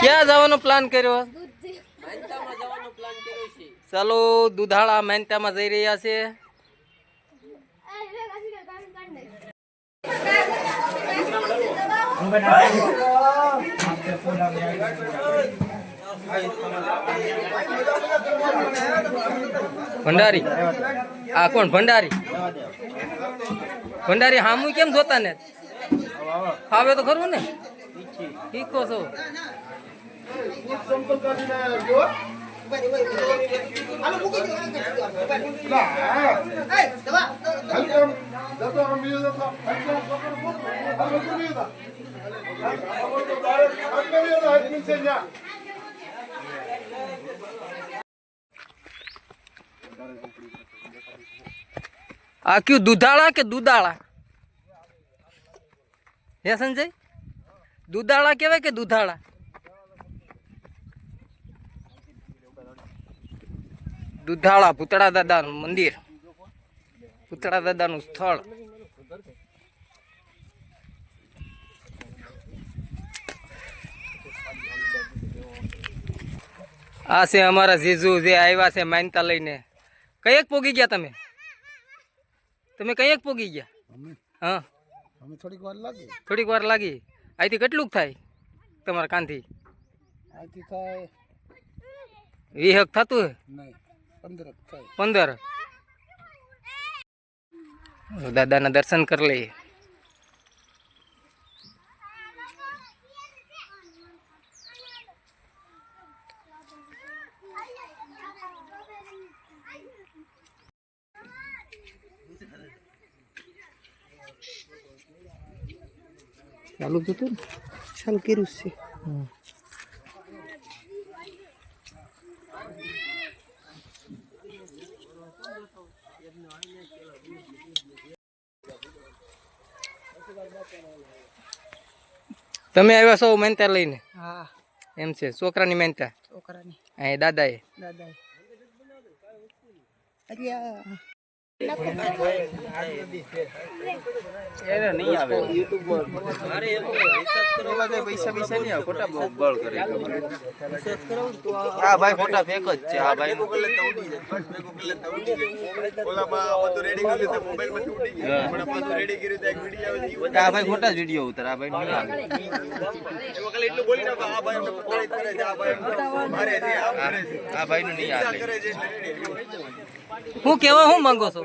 ક્યાં જવાનો પ્લાન કર્યો? દૂધ માનતામાં જવાનો પ્લાન કર્યો છે ચાલો દુધાળા મહેનતામાં જઈ રહ્યા છે. ભંડારી? આ કોણ, ભંડારી? ભંડારી હામુ કેમ જોતા ને? ફાવે તો ખરું ને? શીખો છો. આ કયું દુધાળા કે દુધાળા હે સંજય? દુધાળા કહેવાય કે દુધાળા? દુધાળા પૂતળા દાદાનું મંદિર. પૂતળા દાદાનું સ્થળ. આ છે અમારા જીજુ જે આવ્યા છે માનતા લઈને. કયેક પોગી ગયા તમે? તમે કયેક પોગી ગયા? હા. અમે થોડીક વાર લાગી. થોડીક વાર લાગી. અહીંથી કેટલુંક થાય તમારા કાનથી? અહીંથી થાય વીહક થતું નહીં પંદર પંદર દાદાના દર્શન કરી લઈએ. ચાલુ થતું ને ચાલુ કર્યું છે તમે આવ્યા છો મહેનતા લઈને હા એમ છે છોકરાની મહેનતા છોકરાની અહીં દાદાએ દાદા અરે પૈસા પૈસા નહીં આવે ખોટા જ વીડિયો ઉતર ભાઈ આ ભાઈ હું કેવા હું માંગો છો?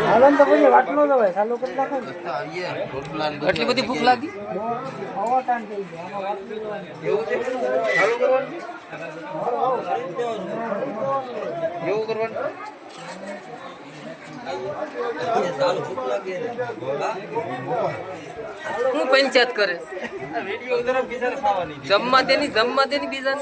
હાલન તો ચાલુ કરી નાખો એટલી બધી ભૂખ લાગી. એવું કરવાનું? હું પંચાયત કરે? જમવા તેની જમવા તેની બીજા